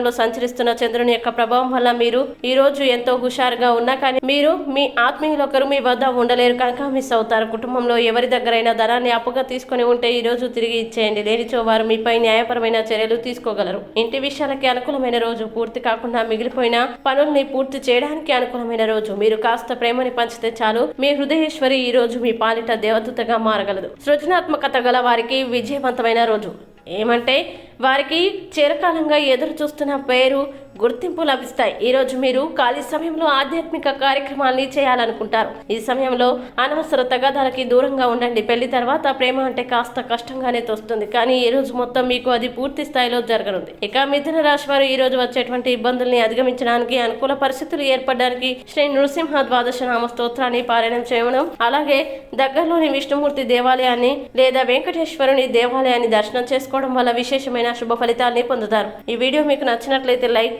స్థానంలో సంచరిస్తున్న చంద్రుని యొక్క ప్రభావం వల్ల మీరు ఈ రోజు ఎంతో హుషారుగా ఉన్నా కానీ మీరు మీ ఆత్మీయులు ఒకరు మీ వద్ద ఉండలేరు కనుక మిస్ అవుతారు కుటుంబంలో ఎవరి దగ్గరైనా ధనాన్ని అప్పుగా తీసుకుని ఉంటే ఈ రోజు తిరిగి ఇచ్చేయండి. లేనిచో వారు మీపై న్యాయపరమైన చర్యలు తీసుకోగలరు. ఇంటి విషయాలకి అనుకూలమైన రోజు పూర్తి కాకుండా మిగిలిపోయిన పనుల్ని పూర్తి చేయడానికి అనుకూలమైన రోజు. మీరు కాస్త ప్రేమని పంచితే చాలు. మీ హృదయేశ్వరి ఈ రోజు మీ పాలిట దేవదూతగా మారగలదు. సృజనాత్మకత గల వారికి విజయవంతమైన రోజు. ఏమంటే వారికి చిరకాలంగా ఎదురు చూస్తున్న పేరు గుర్తింపు లభిస్తాయి. ఈ రోజు మీరు ఖాళీ సమయంలో ఆధ్యాత్మిక కార్యక్రమాల్ని చేయాలనుకుంటారు. ఈ సమయంలో అనవసర తగాదాలకి దూరంగా ఉండండి. పెళ్ళి తర్వాత ప్రేమ అంటే కాస్త కష్టంగానే తోస్తుంది. కానీ ఈ రోజు మొత్తం మీకు అది పూర్తి స్థాయిలో జరగనుంది. ఇక మిథున రాశి వారు ఈ రోజు వచ్చేటువంటి ఇబ్బందుల్ని అధిగమించడానికి అనుకూల పరిస్థితులు ఏర్పడడానికి శ్రీ నృసింహ ద్వాదశ నామ స్తోత్రాన్ని పారాయణం చేయడం అలాగే దగ్గరలోని విష్ణుమూర్తి దేవాలయాన్ని లేదా వెంకటేశ్వరుని దేవాలయాన్ని దర్శనం చేసుకోవడం వల్ల విశేషమైన శుభ ఫలితాల్ని పొందుతారు. ఈ వీడియో మీకు నచ్చినట్లయితే లైక్